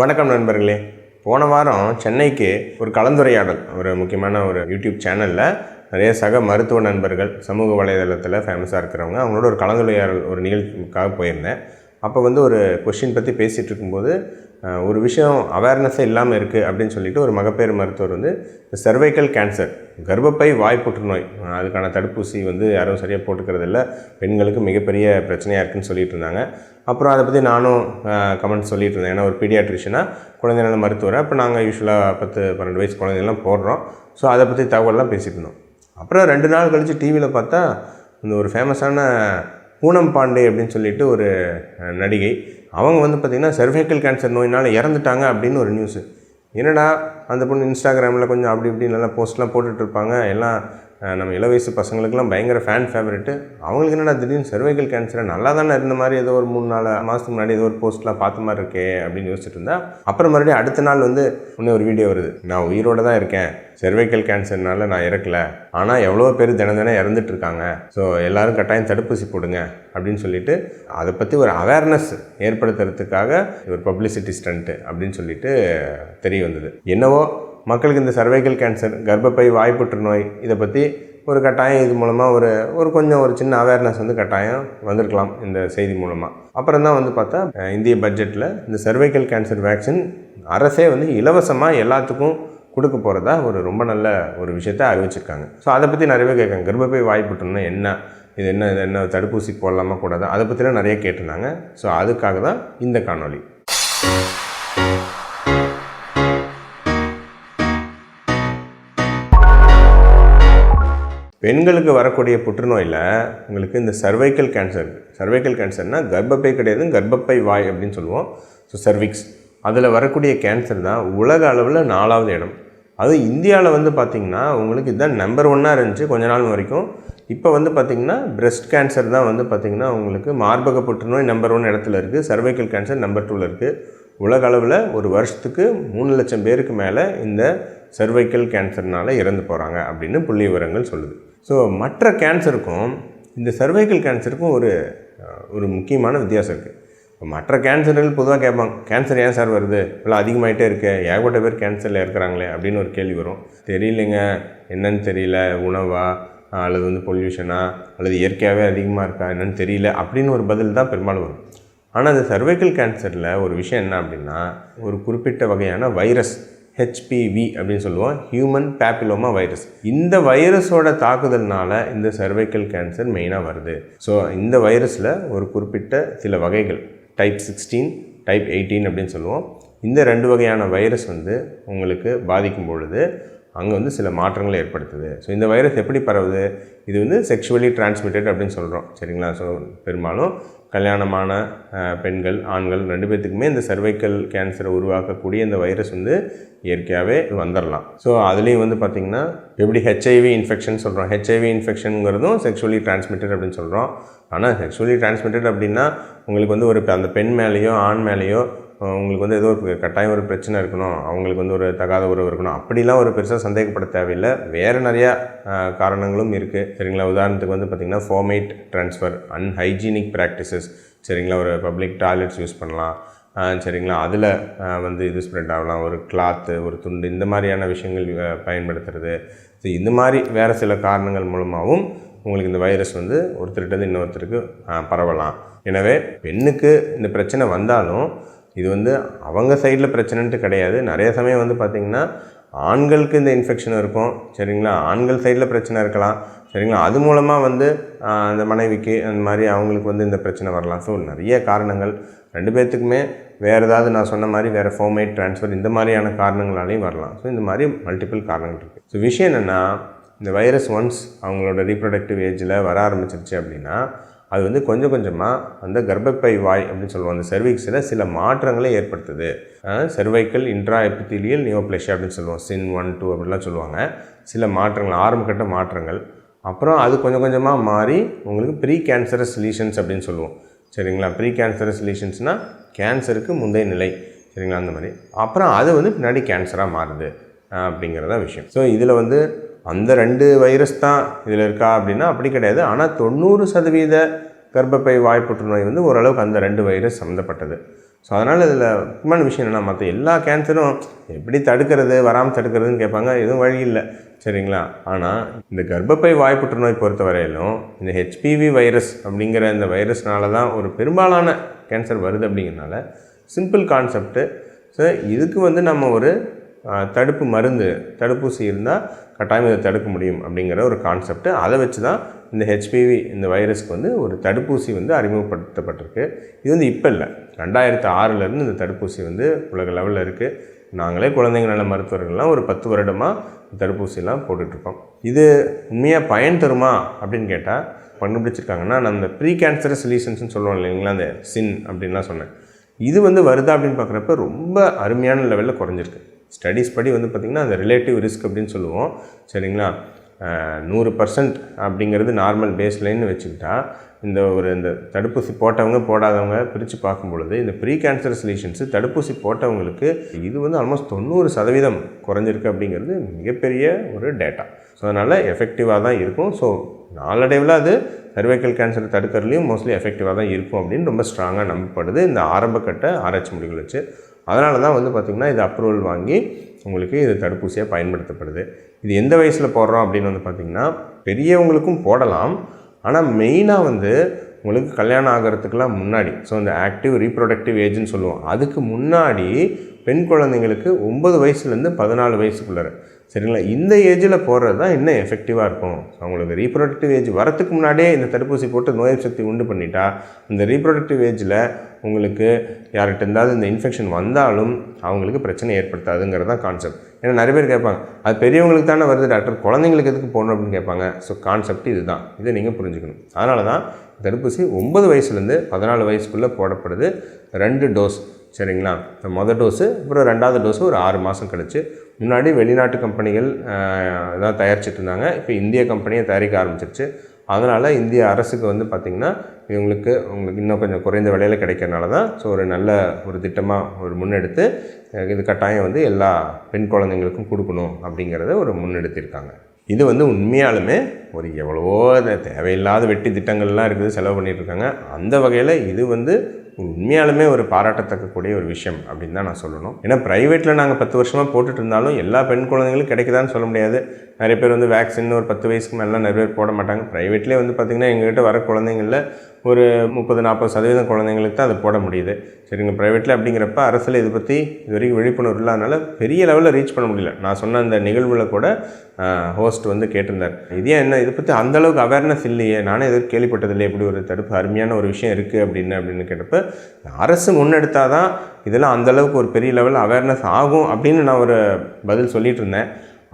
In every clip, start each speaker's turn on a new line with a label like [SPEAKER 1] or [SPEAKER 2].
[SPEAKER 1] வணக்கம் நண்பர்களே. போன வாரம் சென்னைக்கு ஒரு கலந்துரையாடல் ஒரு முக்கியமான ஒரு யூடியூப் சேனலில் நிறைய சக மருத்துவ நண்பர்கள் சமூக வலைதளத்தில் ஃபேமஸாக இருக்கிறவங்க அவங்களோட ஒரு கலந்துரையாடல் ஒரு நிகழ்ச்சிக்காக போயிருந்தேன். அப்போ வந்து ஒரு கொஷின் பற்றி பேசிகிட்டு இருக்கும்போது ஒரு விஷயம் அவேர்னஸே இல்லாமல் இருக்குது அப்படின்னு சொல்லிட்டு ஒரு மகப்பேறு மருத்துவர் வந்து சர்வைக்கல் கேன்சர் கர்ப்பப்பை வாய் புற்றுநோய் அதுக்கான தடுப்பூசி வந்து யாரும் சரியாக போட்டுக்கிறதில்ல பெண்களுக்கு மிகப்பெரிய பிரச்சனையாக இருக்குதுன்னு சொல்லிட்டு இருந்தாங்க. அப்புறம் அதை பற்றி நானும் கமெண்ட் சொல்லிட்டு இருந்தேன். ஏன்னா ஒரு பீடியாட்ரிஷனாக குழந்தை மருத்துவர்? அப்போ நாங்கள் யூஸ்வலாக பத்து பன்னெண்டு வயசு குழந்தைங்கள்லாம் போடுறோம். ஸோ அதை பற்றி தகவல்லாம் பேசிட்டு இருந்தோம். அப்புறம் ரெண்டு நாள் கழித்து டிவியில் பார்த்தா இந்த ஒரு ஃபேமஸான பூனம் பாண்டே அப்படின்னு சொல்லிட்டு ஒரு நடிகை. அவங்க வந்து பார்த்திங்கன்னா சர்வைக்கல் கேன்சர் நோயினால் இறந்துட்டாங்க அப்படின்னு ஒரு நியூஸு என்னடா அந்த பொண்ணு இன்ஸ்டாகிராமில் கொஞ்சம் அப்படி இப்படி நல்லா போஸ்ட்லாம் போட்டுட்ருப்பாங்க எல்லாம் நம்ம இள வயசு பசங்களுக்கெல்லாம் பயங்கர ஃபேன் ஃபேவரெட்டு அவங்களுக்கு என்னடா திடீர்னு சர்வைக்கல் கேன்சர் நல்லா தானே இருந்த மாதிரி ஏதோ ஒரு மூணு நாலு மாதத்துக்கு முன்னாடி ஏதோ ஒரு போஸ்ட்லாம் பார்த்த மாதிரி இருக்கே அப்படின்னு யோசிச்சுட்டு இருந்தா அப்புறம் மறுபடியும் அடுத்த நாள் வந்து இன்னும் ஒரு வீடியோ வருது. நான் உயிரோட தான் இருக்கேன். சர்வைக்கல் கேன்சர்னால நான் இறக்கல. ஆனால் எவ்வளோ பேர் தினம் தினம் இறந்துட்டு இருக்காங்க. ஸோ எல்லாரும் கட்டாயம் தடுப்பூசி போடுங்க அப்படின்னு சொல்லிட்டு அதை பற்றி ஒரு அவேர்னஸ் ஏற்படுத்துறதுக்காக ஒரு பப்ளிசிட்டி ஸ்டண்ட்டு அப்படின்னு சொல்லிட்டு தெரிய வந்தது. என்னவோ மக்களுக்கு இந்த சர்வைக்கல் கேன்சர் கர்ப்பப்பை வாய்ப்புற்று நோய் இதை பற்றி ஒரு கட்டாயம் இது மூலமாக ஒரு ஒரு கொஞ்சம் ஒரு சின்ன அவேர்னஸ் வந்து கட்டாயம் வந்திருக்கலாம் இந்த செய்தி மூலமாக அப்புறம் தான் வந்து பார்த்தா இந்திய பட்ஜெட்டில் இந்த சர்வைக்கல் கேன்சர் வேக்சின் அரசே வந்து இலவசமாக எல்லாத்துக்கும் கொடுக்க போகிறதா ஒரு ரொம்ப நல்ல ஒரு விஷயத்த அறிவிச்சிருக்காங்க. ஸோ அதை பற்றி நிறையவே கேட்காங்க கர்ப்பப்பை வாய் என்ன? இது என்ன இது என்ன தடுப்பூசி போடலாமா கூடாதா? அதை பற்றிலாம் நிறைய கேட்டிருந்தாங்க. ஸோ அதுக்காக தான் இந்த காணொளி. பெண்களுக்கு வரக்கூடிய புற்றுநோயில் உங்களுக்கு இந்த சர்வைக்கல் கேன்சர் சர்வைக்கல் கேன்சர்னால் கர்ப்பப்பை கிடையாது கர்ப்பப்பை வாய் அப்படின்னு சொல்லுவோம். ஸோ சர்விக்ஸ் அதில் வரக்கூடிய கேன்சர் தான் உலக அளவில் நாலாவது இடம். அது இந்தியாவில் வந்து பார்த்திங்கன்னா உங்களுக்கு இதுதான் நம்பர் ஒன்னாக இருந்துச்சு கொஞ்ச நாள் வரைக்கும். இப்போ வந்து பார்த்திங்கன்னா breast கேன்சர் தான் வந்து பார்த்திங்கன்னா உங்களுக்கு மார்பக புற்றுநோய் நம்பர் ஒன் இடத்துல இருக்குது சர்வைக்கல் கேன்சர் நம்பர் டூவில் இருக்குது உலக அளவில் ஒரு வருஷத்துக்கு மூணு லட்சம் பேருக்கு மேலே இந்த சர்வைக்கல் கேன்சர்னால் இறந்து போகிறாங்க அப்படின்னு புள்ளி விவரங்கள் சொல்லுது. ஸோ மற்ற கேன்சருக்கும் இந்த சர்வைக்கல் கேன்சருக்கும் ஒரு ஒரு முக்கியமான வித்தியாசம் இருக்குது இப்போ மற்ற கேன்சர்கள் பொதுவாக கேட்பாங்க கேன்சர் ஏன் சார் வருது? இல்லை அதிகமாகிட்டே இருக்கு ஏகப்பட்ட பேர் கேன்சரில் இருக்கிறாங்களே அப்படின்னு ஒரு கேள்வி வரும். தெரியலைங்க என்னன்னு தெரியல உணவா அல்லது வந்து பொல்யூஷனா அல்லது இயற்கையாகவே அதிகமாக இருக்கா என்னன்னு தெரியல அப்படின்னு ஒரு பதில் தான் பெரும்பாலும் வரும். ஆனால் அந்த சர்வைக்கல் கேன்சரில் ஒரு விஷயம் என்ன அப்படின்னா ஒரு குறிப்பிட்ட வகையான வைரஸ் ஹெச்பிவி அப்படின்னு சொல்லுவோம். ஹியூமன் பேப்பிலோமா வைரஸ் இந்த வைரஸோட தாக்குதல்னால இந்த சர்வைக்கல் கேன்சர் மெயினாக வருது. ஸோ இந்த வைரஸில் ஒரு குறிப்பிட்ட சில வகைகள் டைப் சிக்ஸ்டீன் டைப் எயிட்டீன் அப்படின்னு சொல்லுவோம். இந்த ரெண்டு வகையான வைரஸ் வந்து உங்களுக்கு பாதிக்கும் பொழுது அங்கே வந்து சில மாற்றங்களை ஏற்படுத்துது. ஸோ இந்த வைரஸ் எப்படி பரவுது? இது வந்து செக்ஷுவலி டிரான்ஸ்மிட்டட் அப்படின்னு சொல்கிறோம் சரிங்களா? ஸோ பெரும்பாலும் கல்யாணமான பெண்கள் ஆண்கள் ரெண்டு பேர்த்துக்குமே இந்த சர்வைக்கல் கேன்சரை உருவாக்கக்கூடிய இந்த வைரஸ் வந்து இயற்கையாகவே வந்துடலாம் ஸோ அதுலேயும் வந்து பார்த்திங்கன்னா எப்படி ஹெச்ஐவி இன்ஃபெக்ஷன் சொல்கிறோம் ஹெச்ஐவி இன்ஃபெக்ஷனுங்கிறதும் செக்ஷுவலி டிரான்ஸ்மிட்டட் அப்படின்னு சொல்கிறோம் ஆனால் செக்ஷுவலி டிரான்ஸ்மிட்டட் அப்படின்னா உங்களுக்கு வந்து ஒரு அந்த பெண் மேலேயோ ஆண் மேலேயோ உங்களுக்கு வந்து ஏதோ ஒரு கட்டாயம் ஒரு பிரச்சனை இருக்கணும் அவங்களுக்கு வந்து ஒரு தகாத உறவு இருக்கணும் அப்படிலாம் ஒரு பெருசாக சந்தேகப்பட தேவையில்லை. வேறு நிறையா காரணங்களும் இருக்குது சரிங்களா? உதாரணத்துக்கு வந்து பார்த்திங்கன்னா ஃபோமேட் ட்ரான்ஸ்ஃபர் அன்ஹைஜீனிக் ப்ராக்டிசஸ் சரிங்களா? ஒரு பப்ளிக் டாய்லெட்ஸ் யூஸ் பண்ணலாம். சரிங்களா? அதில் வந்து இது ஸ்ப்ரெட் ஆகலாம். ஒரு கிளாத்து ஒரு துண்டு இந்த மாதிரியான விஷயங்கள் பயன்படுத்துறது. ஸோ இந்த மாதிரி வேறு சில காரணங்கள் மூலமாகவும் உங்களுக்கு இந்த வைரஸ் வந்து ஒருத்தர்கிட்ட இன்னொருத்தருக்கு பரவலாம். எனவே பெண்ணுக்கு இந்த பிரச்சனை வந்தாலும் இது வந்து அவங்க சைடில் பிரச்சனைன்ட்டு கிடையாது. நிறைய சமயம் வந்து பார்த்திங்கன்னா ஆண்களுக்கு இந்த இன்ஃபெக்ஷன் இருக்கும். சரிங்களா? ஆண்கள் சைடில் பிரச்சனை இருக்கலாம். சரிங்களா? அது மூலமாக வந்து அந்த மனைவிக்கு அந்த மாதிரி அவங்களுக்கு வந்து இந்த பிரச்சனை வரலாம். ஸோ நிறைய காரணங்கள். ரெண்டு பேர்த்துக்குமே வேறு ஏதாவது நான் சொன்ன மாதிரி வேறு ஃபோமேட் ட்ரான்ஸ்ஃபர் இந்த மாதிரியான காரணங்களாலையும் வரலாம். ஸோ இந்த மாதிரி மல்டிபிள் காரணங்கள் இருக்குது ஸோ விஷயம் என்னென்னா இந்த வைரஸ் ஒன்ஸ் அவங்களோட ரீப்ரொடக்டிவ் ஏஜில் வர ஆரம்பிச்சிருச்சு அப்படின்னா அது வந்து கொஞ்சம் கொஞ்சமாக அந்த கர்ப்பப்பை வாய் அப்படின்னு சொல்லுவோம். அந்த செர்விக்ஸில் சில மாற்றங்களை ஏற்படுத்துது. செர்வைக்கல் இன்ட்ரா எபித்திலியல் நியோப்ளேஷியா அப்படின்னு சொல்லுவோம். சின் ஒன் டூ அப்படிலாம் சொல்லுவாங்க. சில மாற்றங்கள் ஆரம்பகட்ட மாற்றங்கள். அப்புறம் அது கொஞ்சம் கொஞ்சமாக மாறி உங்களுக்கு ப்ரீ கேன்சரஸ் லீஷன்ஸ் அப்படின்னு சொல்லுவோம். சரிங்களா? ப்ரீ கேன்சரஸ் லீஷன்ஸ்னால் கேன்சருக்கு முந்தைய நிலை. சரிங்களா? அந்த மாதிரி. அப்புறம் அது வந்து பின்னாடி கேன்சராக மாறுது. அப்படிங்கிறதான் அப்படிங்கிறதா விஷயம். ஸோ இதில் வந்து அந்த ரெண்டு வைரஸ் தான் இதில் இருக்கா அப்படின்னா அப்படி கிடையாது. ஆனால் தொண்ணூறு சதவீத கர்ப்பப்பை வாய் புற்றுநோய் வந்து ஓரளவுக்கு அந்த ரெண்டு வைரஸ் சம்மந்தப்பட்டது ஸோ அதனால் இதில் முக்கியமான விஷயம் என்னென்னா மற்ற எல்லா கேன்சரும் எப்படி தடுக்கிறது வராமல் தடுக்கிறதுன்னு கேட்பாங்க. எதுவும் வழி இல்லை. சரிங்களா? ஆனால் இந்த கர்ப்பப்பை வாய் புற்றுநோய் பொறுத்த வரையிலும் இந்த ஹெச்பிவி வைரஸ் அப்படிங்கிற இந்த வைரஸ்னால தான் ஒரு பெரும்பாலான கேன்சர் வருது அப்படிங்கிறனால சிம்பிள் கான்செப்ட்டு ஸோ இதுக்கு வந்து நம்ம ஒரு தடுப்பு மருந்து தடுப்பூசி இருந்தால் கட்டாயம் இதை தடுக்க முடியும் அப்படிங்கிற ஒரு கான்செப்ட்டு அதை வச்சு தான் இந்த ஹெச்பிவி இந்த வைரஸ்க்கு வந்து ஒரு தடுப்பூசி வந்து அறிமுகப்படுத்தப்பட்டிருக்கு. இது வந்து இப்போ இல்லை. ரெண்டாயிரத்து ஆறுலேருந்து இந்த தடுப்பூசி வந்து உலக லெவலில் இருக்குது நாங்களே குழந்தைங்க நல்ல மருத்துவர்கள்லாம் ஒரு பத்து வருடமாக தடுப்பூசிலாம் போட்டுட்ருக்கோம். இது உண்மையாக பயன் தருமா அப்படின்னு கேட்டால் கண்டுபிடிச்சிருக்காங்கன்னா நம்ம ப்ரீ கேன்சரஸ் லீசன்ஸ்னு சொல்லுவோம் இல்லைங்களா அந்த சின் அப்படின்லாம் சொன்னேன். இது வந்து வருதா அப்படின்னு பார்க்குறப்ப ரொம்ப அருமையான லெவலில் குறைஞ்சிருக்கு. ஸ்டடீஸ் படி வந்து பார்த்திங்கன்னா அந்த ரிலேட்டிவ் ரிஸ்க் அப்படின்னு சொல்லுவோம். சரிங்களா? நூறு பர்சன்ட் அப்படிங்கிறது நார்மல் பேஸ் லைன்னு வச்சுக்கிட்டா இந்த ஒரு இந்த தடுப்பூசி போட்டவங்க போடாதவங்க பிரித்து பார்க்கும் பொழுது இந்த ப்ரீ கேன்சர் சொல்யூஷன்ஸு தடுப்பூசி போட்டவங்களுக்கு இது வந்து ஆல்மோஸ்ட் தொண்ணூறு சதவீதம் குறைஞ்சிருக்கு அப்படிங்கிறது மிகப்பெரிய ஒரு டேட்டா ஸோ அதனால் எஃபெக்டிவாக தான் இருக்கும். ஸோ நாளடைவில் அது சர்வைக்கல் கேன்சர் தடுக்கிறதுலையும் மோஸ்ட்லி எஃபெக்டிவாக தான் இருக்கும் அப்படின்னு ரொம்ப ஸ்ட்ராங்காக நம்பப்படுது. இந்த ஆரம்பக்கட்ட ஆராய்ச்சி முடிவுகள் வச்சு. அதனால தான் வந்து பார்த்திங்கன்னா இது அப்ரூவல் வாங்கி உங்களுக்கு இது தடுப்பூசியாக பயன்படுத்தப்படுது. இது எந்த வயசில் போடுறோம் அப்படின்னு வந்து பார்த்திங்கன்னா பெரியவங்களுக்கும் போடலாம். ஆனால் மெயினாக வந்து உங்களுக்கு கல்யாணம் ஆகிறதுக்கெலாம் முன்னாடி ஸோ இந்த ஆக்டிவ் ரீப்ரொடக்டிவ் ஏஜ்னு சொல்லுவோம். அதுக்கு முன்னாடி பெண் குழந்தைங்களுக்கு ஒம்பது வயசுலேருந்து பதினாலு வயசுக்குள்ளார. சரிங்களா? இந்த ஏஜில் போடுறது தான் இன்னும் எஃபெக்டிவாக இருக்கும். அவங்களுக்கு ரீப்ரொடக்டிவ் ஏஜ் வரத்துக்கு முன்னாடியே இந்த தடுப்பூசி போட்டு நோய் சக்தி உண்டு பண்ணிட்டா இந்த ரீப்ரொடக்டிவ் ஏஜில் உங்களுக்கு யார்கிட்ட இருந்தாவது இந்த இன்ஃபெக்ஷன் வந்தாலும் அவங்களுக்கு பிரச்சனை ஏற்படுத்தாதுங்கிறது தான் கான்செப்ட் ஏன்னா நிறைய பேர் கேட்பாங்க அது பெரியவங்களுக்கு தானே வருது டாக்டர்? குழந்தைங்களுக்கு எதுக்கு போகணும் அப்படின்னு கேட்பாங்க. ஸோ கான்செப்ட் இதுதான். இதை நீங்கள் புரிஞ்சுக்கணும். அதனால தான் தடுப்பூசி ஒன்பது வயசுலேருந்து பதினாலு வயசுக்குள்ளே போடப்படுது ரெண்டு டோஸ் சரிங்களா? இப்போ மொதல் டோஸு அப்புறம் ரெண்டாவது டோஸு ஒரு ஆறு மாதம் கழிச்சு. முன்னாடி வெளிநாட்டு கம்பெனிகள் இதான் தயாரிச்சிட்டு இருந்தாங்க. இப்போ இந்திய கம்பெனியை தயாரிக்க ஆரம்பிச்சிருச்சு. அதனால் இந்திய அரசுக்கு வந்து பார்த்திங்கன்னா இவங்களுக்கு உங்களுக்கு இன்னும் கொஞ்சம் குறைந்த விலையில் கிடைக்கிறனால தான் ஸோ ஒரு நல்ல ஒரு திட்டமாக ஒரு முன்னெடுத்து இது கட்டாயம் வந்து எல்லா பெண் குழந்தைங்களுக்கும் கொடுக்கணும் அப்படிங்கிறத ஒரு முன்னெடுத்திருக்காங்க. இது வந்து உண்மையாலுமே ஒரு எவ்வளவோ தேவையில்லாத வெட்டி திட்டங்கள்லாம் இருக்குது செலவு பண்ணிட்டு இருக்காங்க. அந்த வகையில் இது வந்து உண்மையாலுமே ஒரு பாராட்டத்தக்கக்கூடிய ஒரு விஷயம் அப்படின்னு தான் நான் சொல்லணும். ஏன்னா ப்ரைவேட்டில் நாங்கள் பத்து வருஷமாக போட்டுட்டு இருந்தாலும் எல்லா பெண் குழந்தைங்களும் கிடைக்குதான்னு சொல்ல முடியாது. நிறைய பேர் வந்து வேக்சின் ஒரு பத்து வயசுக்கு மேலாம் நிறைய பேர் போட மாட்டாங்க. ப்ரைவேட்லேயே வந்து பார்த்திங்கன்னா எங்ககிட்ட வர குழந்தைங்களில் ஒரு முப்பது நாற்பது சதவீதம் குழந்தைங்களுக்கு தான் அதை போட முடியுது. சரிங்க ப்ரைவேட்டில் அப்படிங்கிறப்ப அரசில் இதை பற்றி இது வரைக்கும் விழிப்புணர்வு இல்லாதனால பெரிய லெவலில் ரீச் பண்ண முடியல. நான் சொன்ன அந்த நிகழ்வில் கூட ஹோஸ்ட் வந்து கேட்டிருந்தார். இது ஏன் என்ன இதை பற்றி அந்தளவுக்கு அவேர்னஸ் இல்லையே? நானே எதுவும் கேள்விப்பட்டதில்லை. இப்படி ஒரு தடுப்பு அருமையான ஒரு விஷயம் இருக்குது அப்படின்னு அப்படின்னு கேட்டப்ப அரசு முன்னெடுத்தால் தான் இதெல்லாம் அந்தளவுக்கு ஒரு பெரிய லெவலில் அவேர்னஸ் ஆகும் அப்படின்னு நான் ஒரு பதில் சொல்லிட்டு இருந்தேன்.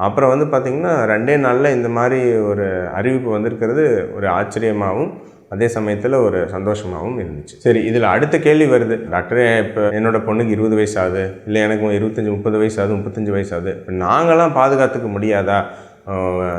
[SPEAKER 1] அப்புறம் வந்து பார்த்திங்கன்னா ரெண்டே நாளில் இந்த மாதிரி ஒரு அறிவிப்பு வந்திருக்கிறது ஒரு ஆச்சரியமாகவும் அதே சமயத்தில் ஒரு சந்தோஷமாகவும் இருந்துச்சு. சரி இதில் அடுத்த கேள்வி வருது. டாக்டரே இப்போ என்னோட பொண்ணுக்கு இருபது வயசு ஆகுது. இல்லை எனக்கு இருபத்தஞ்சி முப்பது வயசு ஆகுது முப்பத்தஞ்சு வயசு ஆகுது. இப்போ நாங்களாம் பாதுகாத்துக்க முடியாதா?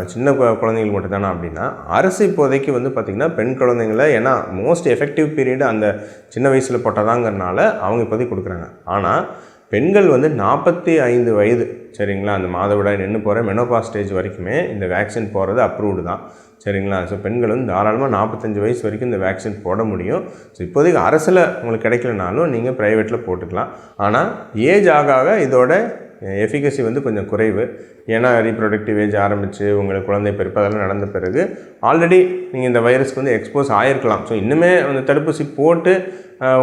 [SPEAKER 1] சின்ன கு- குழந்தைங்களுக்கு மட்டும் தானே அப்படின்னா அரசு இப்போதைக்கு வந்து பார்த்திங்கன்னா பெண் குழந்தைங்கள ஏன்னா மோஸ்ட் எஃபெக்டிவ் பீரியட் அந்த சின்ன வயசில் போட்டதாங்கிறனால அவங்க இப்போதைக்கு கொடுக்குறாங்க. ஆனால் பெண்கள் வந்து நாற்பத்தி ஐந்து வயது சரிங்களா? அந்த மாதவிடாய் நின்று போகிற மெனோபா ஸ்டேஜ் வரைக்குமே இந்த வேக்சின் போகிறது அப்ரூவ்டு தான் சரிங்களா? ஸோ பெண்கள் வந்து தாராளமாக நாற்பத்தஞ்சு வயசு வரைக்கும் இந்த வேக்சின் போட முடியும். ஸோ இப்போதைக்கு அரசில் உங்களுக்கு கிடைக்கலனாலும் நீங்கள் ப்ரைவேட்டில் போட்டுக்கலாம். ஆனால் ஏஜ் ஆக ஆக இதோட எஃபிகசி வந்து கொஞ்சம் குறைவு. ஏன்னா ரீப்ரொடக்டிவ் ஏஜ் ஆரம்பித்து உங்களுக்கு குழந்தை பிறப்பு அதெல்லாம் நடந்த பிறகு ஆல்ரெடி நீங்கள் இந்த வைரஸ்க்கு வந்து எக்ஸ்போஸ் ஆகிருக்கலாம் ஸோ இன்னுமே அந்த தடுப்பூசி போட்டு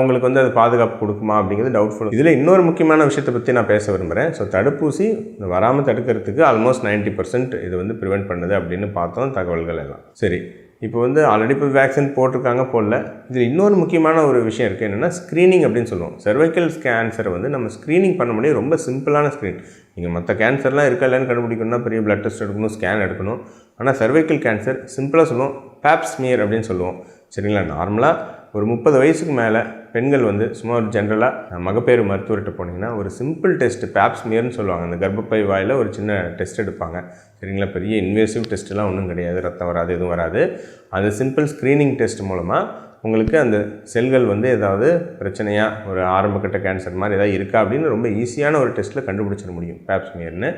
[SPEAKER 1] உங்களுக்கு வந்து அது பாதுகாப்பு கொடுக்குமா அப்படிங்கிறது டவுட்ஃபுல் இதில் இன்னொரு முக்கியமான விஷயத்தை பற்றி நான் பேச விரும்புகிறேன் ஸோ தடுப்பூசி வராமல் தடுக்கிறதுக்கு ஆல்மோஸ்ட் 90% பர்சன்ட் இது வந்து ப்ரிவெண்ட் பண்ணுது அப்படின்னு பார்த்தோம் தகவல்கள் எல்லாம். சரி. இப்போ வந்து ஆல்ரெடி இப்போ வேக்சின் போட்டிருக்காங்க போடல. இதில் இன்னொரு முக்கியமான ஒரு விஷயம் இருக்குது என்னென்னா ஸ்க்ரீனிங் அப்படின்னு சொல்லுவோம். சர்வைக்கல் கேன்சரை வந்து நம்ம ஸ்க்ரீனிங் பண்ண முடியும். ரொம்ப சிம்பிளான ஸ்க்ரீன் நீங்கள் மற்ற கேன்சர்லாம் இருக்கா இல்லைன்னு கண்டுபிடிக்கணும்னா பெரிய பிளட் டெஸ்ட் எடுக்கணும் ஸ்கேன் எடுக்கணும். ஆனால் சர்வைக்கல் கேன்சர் சிம்பிளாக சொல்லுவோம். பேப்ஸ்மியர் அப்படின்னு சொல்லுவோம். சரிங்களா? நார்மலாக ஒரு முப்பது வயசுக்கு மேலே பெண்கள் வந்து சும்மா ஒரு ஜென்ரலாக மகப்பேறு மருத்துவர்கிட்ட போனீங்கன்னா ஒரு சிம்பிள் டெஸ்ட் பேப்ஸ்மியர்னு சொல்லுவாங்க. அந்த கர்ப்பப்பை வாயில் ஒரு சின்ன டெஸ்ட் எடுப்பாங்க. சரிங்களா? பெரிய இன்வேசிவ் டெஸ்ட்லாம் ஒன்றும் கிடையாது. ரத்தம் வராது எதுவும் வராது. அந்த சிம்பிள் ஸ்க்ரீனிங் டெஸ்ட் மூலமாக உங்களுக்கு அந்த செல்கள் வந்து ஏதாவது பிரச்சனையாக ஒரு ஆரம்பக்கட்ட கேன்சர் மாதிரி ஏதாவது இருக்கா அப்படின்னு ரொம்ப ஈஸியான ஒரு டெஸ்ட்டில் கண்டுபிடிச்சிட முடியும் பேப்ஸ்மியர்னு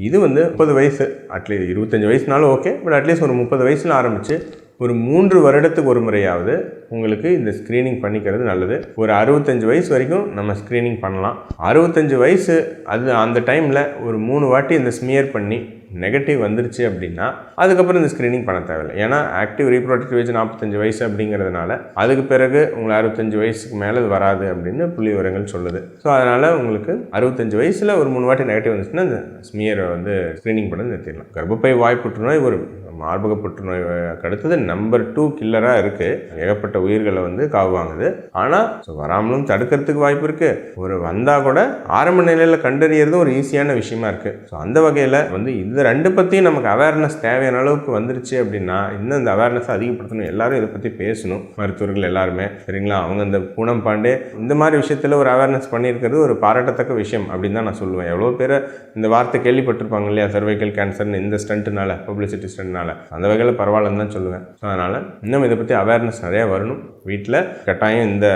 [SPEAKER 1] இது வந்து முப்பது வயசு அட்லீஸ்ட் இருபத்தஞ்சி வயசுனாலும் ஓகே பட் அட்லீஸ்ட் ஒரு முப்பது வயசில் ஆரம்பித்து ஒரு மூன்று வருடத்துக்கு ஒரு முறையாவது உங்களுக்கு இந்த ஸ்க்ரீனிங் பண்ணிக்கிறது நல்லது. ஒரு அறுபத்தஞ்சு வயசு வரைக்கும் நம்ம ஸ்க்ரீனிங் பண்ணலாம். அறுபத்தஞ்சு வயசு அது அந்த டைமில் ஒரு மூணு வாட்டி இந்த ஸ்மியர் பண்ணி நெகட்டிவ் வந்துருச்சு அப்படின்னா அதுக்கப்புறம் இந்த ஸ்க்ரீனிங் பண்ண தேவையில்லை. ஏன்னா ஆக்டிவ் ரீப்ரொடக்டிவ் ஏஜ் நாற்பத்தஞ்சு வயசு அப்படிங்கிறதுனால அதுக்கு பிறகு உங்களை அறுபத்தஞ்சு வயசுக்கு மேலே அது வராது அப்படின்னு புள்ளி விவரங்கள் சொல்லுது. ஸோ அதனால் உங்களுக்கு அறுபத்தஞ்சு வயசில் ஒரு மூணு வாட்டி நெகட்டிவ் வந்துச்சுன்னா இந்த ஸ்மியரை வந்து ஸ்க்ரீனிங் பண்ணி நிறுத்திடலாம். கர்ப்பப்பை வாய் புற்றுநோய் ஒரு மார்பக புற்றுநோய் அடுத்தது நம்பர் டூ கில்லராக இருக்குது ஏகப்பட்ட உயிர்களை வந்து காவு வாங்குது. ஆனால் ஸோ வராமலும் தடுக்கிறதுக்கு வாய்ப்பு இருக்குது ஒரு வந்தால் கூட ஆரம்ப நிலையில் கண்டறியறதும் ஒரு ஈஸியான விஷயமா இருக்குது ஸோ அந்த வகையில் வந்து இந்த ரெண்டு பற்றியும் நமக்கு அவேர்னஸ் தேவையான அளவுக்கு வந்துருச்சு அப்படின்னா இன்னும் இந்த அவேர்னஸ் அதிகப்படுத்தணும். எல்லாரும் இதை பற்றி பேசணும். மருத்துவர்கள் எல்லாருமே சரிங்களா? அவங்க இந்த பூனம் பாண்டே இந்த மாதிரி விஷயத்தில் ஒரு அவேர்னஸ் பண்ணியிருக்கிறது ஒரு பாராட்டத்தக்க விஷயம் அப்படின்னு தான் நான் சொல்லுவேன். எவ்வளோ பேர் இந்த வார்த்தை கேள்விப்பட்டிருப்பாங்க இல்லையா? சர்வைக்கல் கேன்சர்னு இந்த ஸ்டண்ட்டுனால பப்ளிசிட்டி ஸ்டண்ட்னால அந்த வகையில் பரவாயில்லன்னு தான் சொல்லுவேன். ஸோ அதனால் இன்னும் இதை பற்றி அவேர்னஸ் நிறையா வரணும். வீட்டில் கட்டாயம் இந்த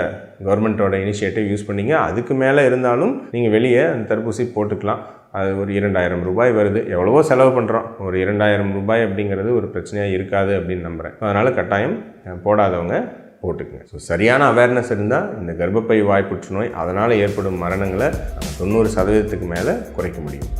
[SPEAKER 1] கவர்மெண்ட்டோட இனிஷியேட்டிவ் யூஸ் பண்ணிங்க. அதுக்கு மேலே இருந்தாலும் நீங்கள் வெளியே அந்த தடுப்பூசி போட்டுக்கலாம். அது ஒரு இரண்டாயிரம் ரூபாய் வருது. எவ்வளவோ செலவு பண்ணுறோம் ஒரு இரண்டாயிரம் ரூபாய் அப்படிங்கிறது ஒரு பிரச்சனையாக இருக்காது அப்படின்னு நம்புகிறேன் அதனால் கட்டாயம் போடாதவங்க போட்டுக்குங்க. ஸோ சரியான அவேர்னஸ் இருந்தால் இந்த கர்ப்பப்பை வாய் புற்றுநோய் அதனால் ஏற்படும் மரணங்களை நம்ம தொண்ணூறு சதவீதத்துக்கு மேலே குறைக்க முடியும்.